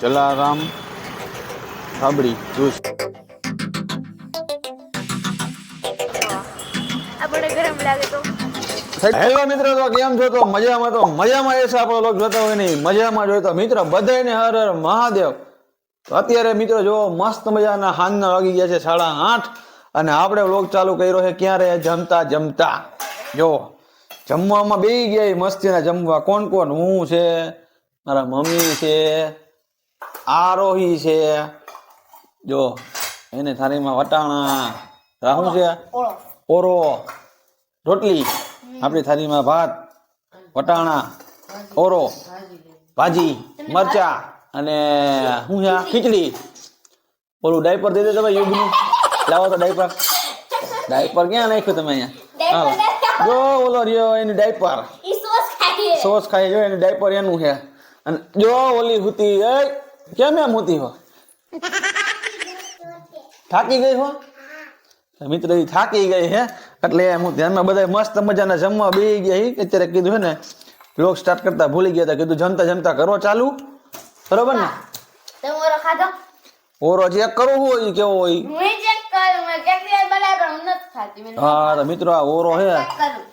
જલારામ થાબડી juice hello મિત્રો તો કેમ છો? તો મજામાં તો મજામાં એ છે આપણો લોક. જોતા હોય નહીં મજામાં જોયો તો મિત્રો બધાને હર હર મહાદેવ. અત્યારે મિત્રો જો મસ્ત મજાના હાનના વાગી ગયા છે સાડા આઠ. અને આપણે વ્લોગ ચાલુ કર્યો છે ક્યારે? જમતા જમતા. જો જમવામાં બે ગયા મસ્તીના જમવા. કોણ કોણ? હું છે મારા મમ્મી છે આરોહી છે. જો એને થાળીમાં વટાણા. રાહું છે ઓરો રોટલી. આપણી થાળીમાં ભાત વટાણા ઓરો ભાજી મરચા અને શું છે આ? ખીચડી. ઓલું ડાયપર દઈ દે તમે યુગનું. લાવો તો ડાયપર. ડાયપર ક્યાં નાખ્યું તમે અહીંયા? હાલો. જો ઓલો રહ્યો એનું ડાયપર. સોસ ખાઈ જો એનું ડાયપર એનું છે. અને જો ઓલી હુતી એ કેમ એમ હુતી હો? થાકી ગઈ હો? મિત્ર થાકી ગઈ હે. એટલે એમ હું ધ્યાનમાં બધા મસ્ત મજાના જમવા બે ગયા અત્યારે કીધું છે ને બ્લોગ સ્ટાર્ટ કરતા ભૂલી ગયા હતા. કીધું જમતા જમતા કરો ચાલુ. બરોબર ને? ખાધો? ઓરો ચેક કરવો હોય કેવો હોય? હું ચેક કરું મેં કેટલી વાર બનાવ્યો હું નથી ખાતી. હા તો મિત્રો આ ઓરો હે.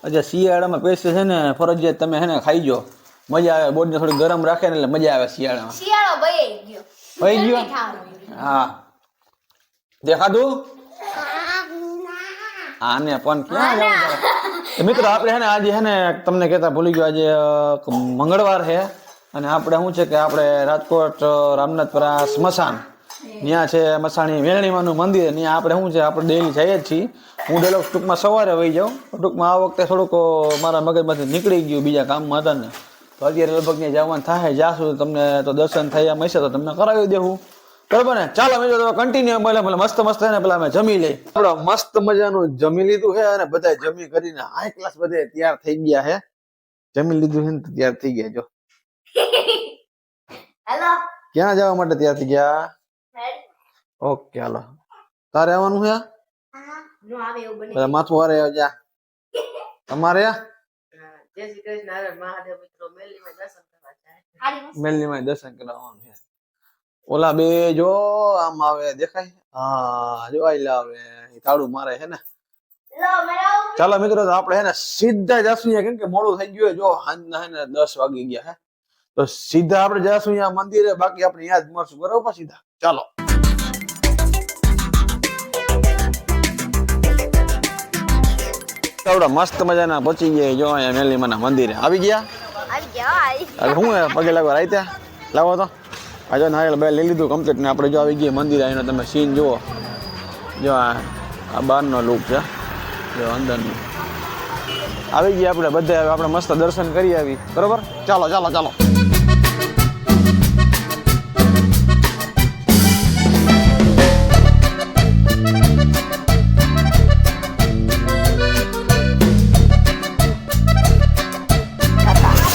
ચેક શિયાળામાં પેસ્ટ છે ને ફરજિયાત તમે હે ને ખાઈ જો મજા આવે બોડીને થોડી ગરમ રાખે ને એટલે મજા આવે શિયાળામાં. શિયાળો બઈ ગયો. હા ગયો? હા. દેખાતું? આને પણ ક્યાં જવું તારે? મિત્રો આપણે હે ને આજે હે ને તમને કહેતા ભૂલી ગયો આજે મંગળવાર છે. અને આપણે શું છે કે આપણે રાજકોટ રામનાથપુરા સ્મશાન. ત્યાં છે મસાણી વેરણીમાનું મંદિર. ત્યાં આપણે શું છે આપણે ડેલી જઈએ જ છીએ. હું ડેલો ટૂંકમાં સવારે વહી જાઉં. ટૂંકમાં આ વખતે થોડુંક મારા મગજમાંથી નીકળી ગયું બીજા કામમાં હતા ને. તો અત્યારે લગભગ ત્યાં જવાનું થાય જાશું તમને તો દર્શન થયા મળશે તો તમને કરાવી દેવું. બરાબર ને? ચાલો મિત્રો તમે કન્ટિન્યુ ભલે ભલે મસ્ત મસ્ત ને પેલા અમે જમી લઈ આપણે મસ્ત મજાનું જમી લીધું છે અને બધા જમી કરીને હાઈ ક્લાસ બધે તૈયાર થઈ ગયા છે. જમી લીધું છે ને તૈયાર થઈ ગયા જો. હેલો. ક્યાં જવા માટે તૈયાર થઈ ગયા? ઓકે હાલો. તારે આવવાનું છે? નો આવે એવું બને. બધા માથું હારે જા. તમારે? જય શ્રી કૃષ્ણ હરે મહાદેવ મિત્રો મેલીમાં દર્શન કરવા જાય. મેલનીમાં દર્શન કરવા છે. ઓલા બે જો આમ આવે દેખાય? હા જો આઈલા આવે. ઈ તાળું મારે છે ને. ચાલો મિત્રો તો આપણે હે ને સીધા જશું કેમ કે મોડું થઈ ગયું જો સાંજના હે ને દસ વાગી ગયા હે તો સીધા આપણે જશું અહીંયા મંદિરે બાકી આપણે અહીંયા જ મળશું. બરોબર સીધા. ચાલો. આવડા મસ્ત મજાના પહોંચી ગયા જો અહીંયા મેલીમાના મંદિરે. આવી ગયા? આવી ગયા આવી હવે શું પગે લાગવા રાઈતે લાવો તો. આ જો નારિયેળ બે લઈ લીધું કમ્પ્લીટ ને આપણે જો આવી ગયા મંદિર આવીને તમે સીન જુઓ. જો આ આ બહારનો લુક છે. જો અંદરનું. આવી ગયા આપણે બધા આપણે મસ્ત દર્શન કરી આવી. બરોબર? ચાલો ચાલો ચાલો.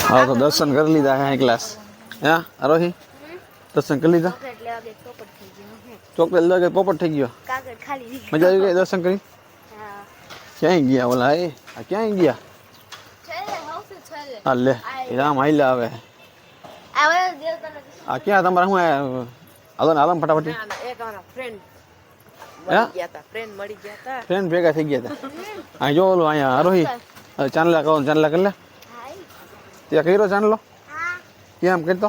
હા તો દર્શન કરી લીધા હે ક્લાસ હે આરોહી? દર્શન કરી લીધા? ચોકલેટ લેવા હે. પોપટ થઈ ગયો? મજા આવી ગઈ દર્શન કરી? ક્યાંય ગયા ઓલા એ? આ ક્યાંય ગયા? આ લે એ રામ આઈલા આવે. આ ક્યાં તમારા શું આલો ને આલમ ફટાફટ. ફ્રેન્ડ હે? મળી ગયા હતા ફ્રેન્ડ મળી ગયા હતા. ફ્રેન્ડ ભેગા થઈ ગયા હતા. આ જો ઓલું અહીંયા આરોહી ચાંદલા કહો ચાંદલા કરી લે. ત્યાં કર્યો ચાંદલો હા કેમ કરતો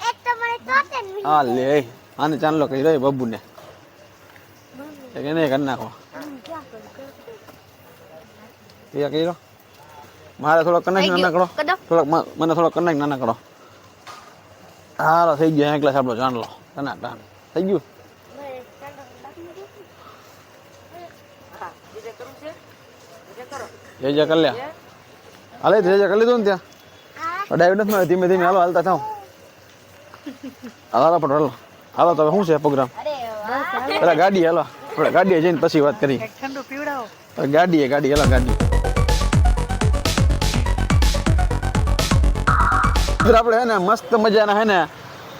એક તો મને તોતે ને હા લે આને ચાંદલો કર્યો એ બબ્બુને એ કે નહીં કરી નાખો ત્યાં કર્યો મારે થોડો કનેક્ટ નાના કરો કદો થોડોક મને થોડોક કનેક્ટ નાના કરો હારો થઈ ગયો એકલા આપણો ચાંદલો ટના ટાન થઈ ગયું હા બીજે કરવું હાલે ધીરે કરી લીધું ને ત્યાં? ડાયરેક્ટ નથી. ધીમે ધીમે હાલો હાલતા થાવ હાલો પણ હાલો. હાલો તો હવે શું છે પ્રોગ્રામ પેલા ગાડી હાલો. આપણે ગાડીએ જઈને પછી વાત કરી ઠંડુ પીવડાવો. ગાડીએ ગાડી હાલો ગાડી આપણે હે ને મસ્ત મજાના હે ને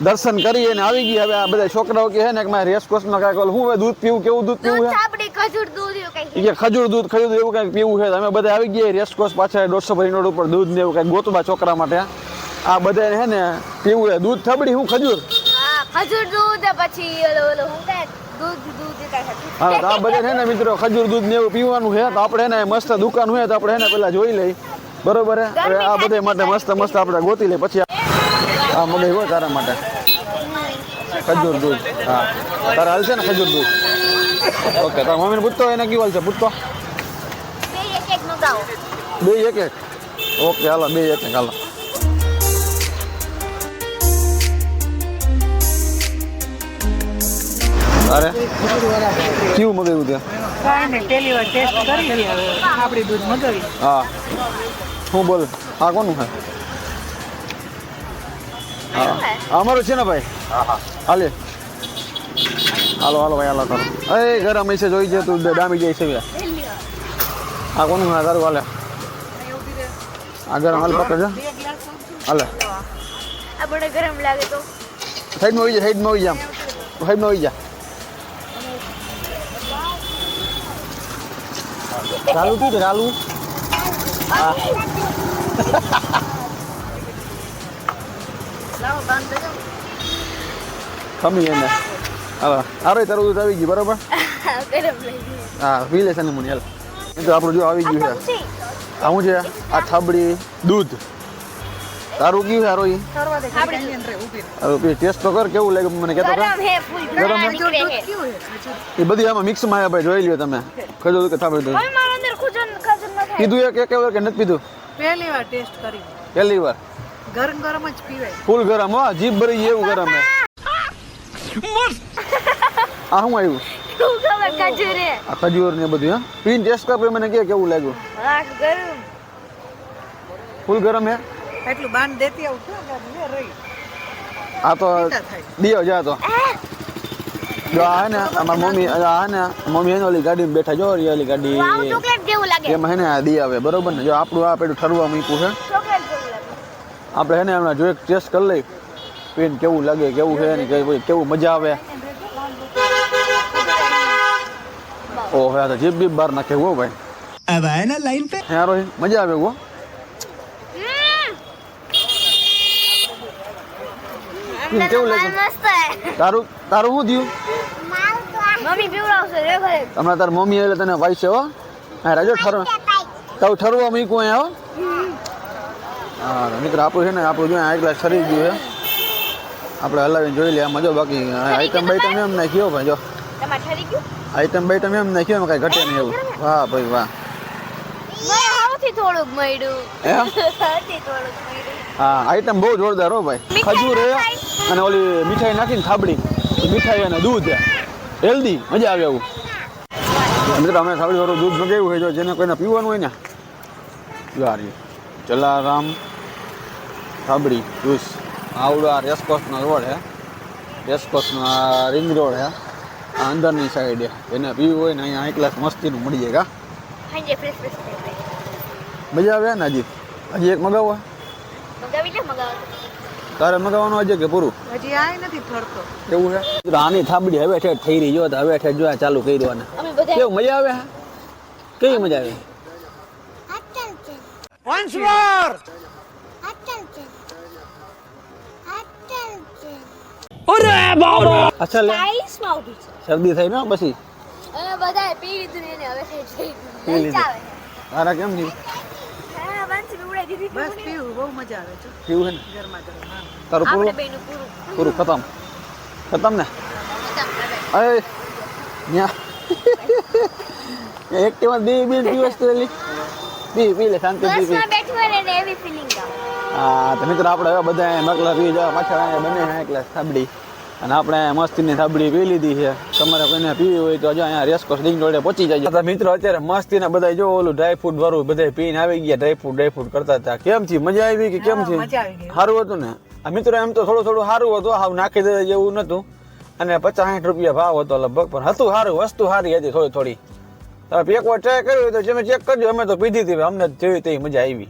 દર્શન કરી અને આવી ગઈ હવે આ બધા છોકરાઓ કે હે ને કે મારે રેસ કોર્સમાં કાંઈક ઓલું શું દૂધ પીવું કેવું દૂધ પીવું છે? ખજૂર દૂધ કે ખજૂર દૂધ ખજૂર એવું કાંઈક પીવું છે. અમે બધા આવી ગયા રેસકોર્સ પાછળ દોઢસો ભરી નોટ ઉપર દૂધ ને એવું કંઈક ગોતવા છોકરા માટે. આ બધા છે ને પીવું છે. દૂધ થબડી હું ખજૂર? હા ખજૂર દૂધ પછી હું તો આ બધા છે ને મિત્રો ખજૂર દૂધ ને એવું પીવાનું છે. તો આપણે ને મસ્ત દુકાન હોય તો આપણે ને પેલા જોઈ લઈ બરોબર આ બધા માટે મસ્ત મસ્ત આપણે ગોતી લઈ પછી આ મગજ હોય તારા માટે? ખજૂર દૂધ. હા. તારે હાલશે ને ખજૂર દૂધ? ઓકે તારા મમ્મીને પૂછતો એને કેવું હાલશે? પૂછતો? બે એક એક. ઓકે હાલો બે એક એક હાલો. અરે કેવું મગાવ્યું ત્યાં પહેલી વાર ટેસ્ટ કરી આપણી દૂધ મગાવી. હા. હું બોલ? હા કોનું છે? હા અમારું છે ને ભાઈ હાલે હાલો હાલો ભાઈ હાલો કરો એ ગરમ હશે જોઈ છે તું ડામી જાય છે આ કોનું છે તારું હાલે આ ગરમ હાલ પકડ હાલે આ બડે ગરમ લાગે તો સાઈડમાં આવી જા સાઈડમાં આવી જા સાઈડમાં આવી જા ચાલુ થયું છે ચાલુ લાવો બંધ કરો ખમી એને હાલો અરે તારું દૂધ આવી ગયું બરોબર હા પી લે છે ને મને હાલ તો આપણું જો આવી ગયું છે છે આ શું છે આ થાબડી દૂધ તારું કયું છે હારું ઈ દે ટેસ્ટ તો કર કેવું લાગે મને કહેતો ગરમ? એ બધી આમાં મિક્સમાં આવ્યા ભાઈ જોઈ લ્યો તમે ખજૂર દૂધ કે ન થાય પીધું એક એક વાર કે નથી પીધું પહેલી વાર ટેસ્ટ કરી પહેલી વાર ગરમ ગરમ જ પીવાય ફૂલ ગરમ હો જીભ ભરી જાય એવું ગરમ હે આ શું આવ્યું શું ખબર ખજૂર હે આ ખજૂર ને બધું હા પીને ટેસ્ટ કર પછી મને કે કેવું લાગ્યું હા ગરમ ફૂલ ગરમ હે એટલું બાંધ દેતી આવું ક્યાં ગાડી લે રહી. આ તો પીતા થાય. દિયો જા તો. જો આ હે ને અમાર મમ્મી આ હે ને મમ્મી એને ઓલી ગાડીમાં બેઠા જો ઓલી ઓલી ગાડી. વાવ ચોકલેટ જેવું લાગે. એમાં હે ને આ દી આવે બરોબર ને? જો આપણું આ પેલું ઠરવા મૂક્યું છે. ચોકલેટ જેવું લાગે આપણે એને હમણાં જો ટેસ્ટ કરી લઈ. પીને કેવું લાગે કેવું છે ને કેવું મજા આવે. ઓહો આ તો જીભ બીબ બહાર નાખે હો ભાઈ. મજા આવે ગો તારું તારું શું થયું? મમ્મી પીવડાવશે હમણાં તાર મમ્મી એટલે તને વાઈસે હો. હા રાજો ઠરવા તારું ઠરવા મૂક્યું અહીંયા હો. હા મિત્ર આપણું છે ને આપણું જોઈએ આ ગ્લાસ ઠરી ગયું છે. આપણે હલાવીને જોઈ લઈએ મજો બાકી આઈટમ બાઈટમ એમ નાખ્યો ભાઈ જો. આઈટમ બાઈટમ એમ નાખ્યો એમ કાંઈ ઘટે નહીં એવું. વાહ ભાઈ વાહ. થોડુંક મળ્યું. હા? આઈટમ બહુ જોરદાર હો ભાઈ. ખજૂર અને ઓલી મીઠાઈ નાખીને થાબડી મીઠાઈ અને દૂધ હેલ્ધી મજા આવે એવું. મિત્રો અમે થાબડી વાળું દૂધ મગાવ્યું હોય જો જેને કોઈને પીવાનું હોય ને. યારી જલારામ થાબડી જુસ. આવડો આ રેસકોસનો રોડ હે. રેસકોસનો આ રિંગ રોડ હે. આ અંદરની સાઈડ હે. એને પીવું હોય ને અહીંયા એક ગ્લાસ મસ્તીનું મળી જાય કા? જાય. મજા આવે ને હજી? હજી એક મગાવો? મગાવી લે મગાવો. તારે મગાવવાનું હજી કે પૂરું? હજી આય નથી ઠરતો એવું છે આની થાબડી હવે ઠેઠ થઈ રહી જો હવે ઠેઠ જો ચાલુ કરી દેવાના કેવું મજા આવે કેવી મજા આવે? અચ્છા લે. છે. શરદી થઈ ને પછી? અમે બધાએ પી લીધું ને એને હવે થઈ પી લીધું. નહીં કેમ નહીં? હા વાંચી ઉડાઈ દીધી બસ પીવું બહુ મજા આવે છે. કેવું ને? ગરમા ગરમ તારું પૂરું? પૂરું. પૂરું ખતમ. ખતમ ને? અરે ન્યા. એક્ટિવા બે બે દિવસ તો બી લે શાંતિ એવી ફિલિંગ હા તો મિત્રો આપણે હવે બધા મકલા પી જવા પાછળ બને છે એક ગ્લાસ થાબડી અને આપણે મસ્તી ની થાબડી પી લીધી છે. તમારે કોઈને પીવી હોય તો જો અહીંયા રેસકોસ ડિંગ રોડે પહોંચી જાય મિત્રો અત્યારે મસ્તીને બધા જો ઓલું ડ્રાય ફ્રૂટ વાળું બધા પીને આવી ગયા ડ્રાય ફ્રૂટ ડ્રાય ફ્રૂટ કરતા હતા. કેમ છે મજા આવી કે કેમ થી? સારું હતું ને? આ મિત્રો એમ તો થોડું થોડું સારું હતું હાવ નાખી દેતા એવું નતું અને પચાસ સાઠ રૂપિયા ભાવ હતો લગભગ પણ હતું સારું વસ્તુ સારી હતી થોડી થોડી. તમે એકવાર ટ્રાય કર્યું તો તમે ચેક કરજો અમે તો પીધી હતી અમને જેવી તેવી મજા આવી.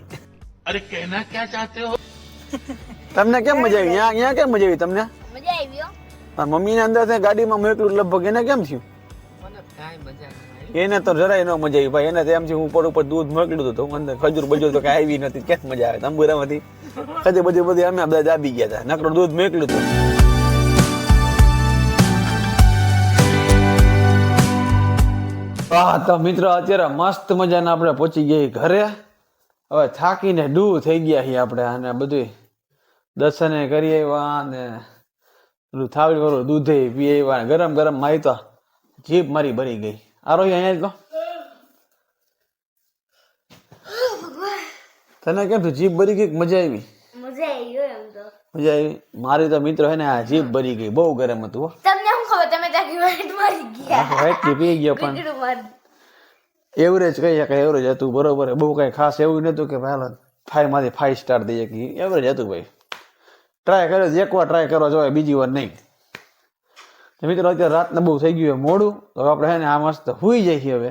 અરે કહેના ક્યાં ચાહતે હો? તમને કેમ મજા આવી? અહીંયા કેમ મજા આવી તમને? મમ્મીને અંદર ગાડીમાં મોકલું લગભગ એને કેમ થયું? મને કાંઈ મજા નહીં એને તો જરાય ન મજા આવી. ભાઈ એને તો એમ છે હું ઉપર ઉપર દૂધ મોકલ્યું હતું. અંદર ખજૂર બજૂર તો કાંઈ આવી નથી. ક્યાંક મજા આવે. તંબુરામાંથી ખજૂર બજૂર બધી અમે બધા દાબી ગયા હતા. નકરું દૂધ મોકલ્યું હતું. હા તો મિત્રો અત્યારે મસ્ત મજાના આપણે પહોંચી ગયા ઘરે. હવે થાકીને ડૂ થઈ ગયા છીએ આપણે. અને બધું દર્શને કરી આવ્યા અને પેલું થાળી વાળું દૂધે પીએ ગરમ ગરમ મારી તો જીભ મારી ભરી ગઈ. આરોહી અહીંયા તો તને કેમ થયું? જીભ ભરી ગઈ મજા આવી? મજા આવી તો. મારી તો મિત્રો હે ને આ જીભ ભરી ગઈ. બહુ ગરમ હતું તમને શું ખબર? તમે ત્યાંથી વાઈટ મારી ગયા. વાઈટથી પી ગયો પણ એવરેજ કહી શકાય એવરેજ હતું. બરોબર. બહુ કઈ ખાસ એવું નતું કે ભાઈ ફાઈવમાંથી ફાઈવ સ્ટાર દઈએ કે એવરેજ હતું ભાઈ. ટ્રાય કર્યો એકવાર ટ્રાય કરવા જોઈએ બીજી વાર નહીં. મિત્રો અત્યારે રાતને બહુ થઈ ગયું મોડું તો આપણે હે ને આ મસ્ત હુઈ જાય છે હવે.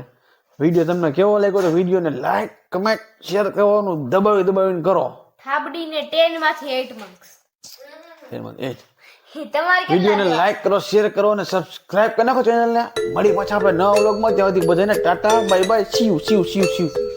વીડિયો તમને કેવો લાગ્યો તો વિડીયોને લાઈક કમેન્ટ શેર કરવાનું દબાવી દબાવીને કરો. થાબડીને 10 માંથી 8 માર્ક્સ એમાં એ જ તમારે વિડીયોને કેટલા લાઈક કરો શેર કરો અને સબસ્ક્રાઇબ કરી નાખો ચેનલને મળી પાછા આપણે નવા વ્લોગમાં ત્યાં સુધી બધાને tata bye bye see you see you see સીવ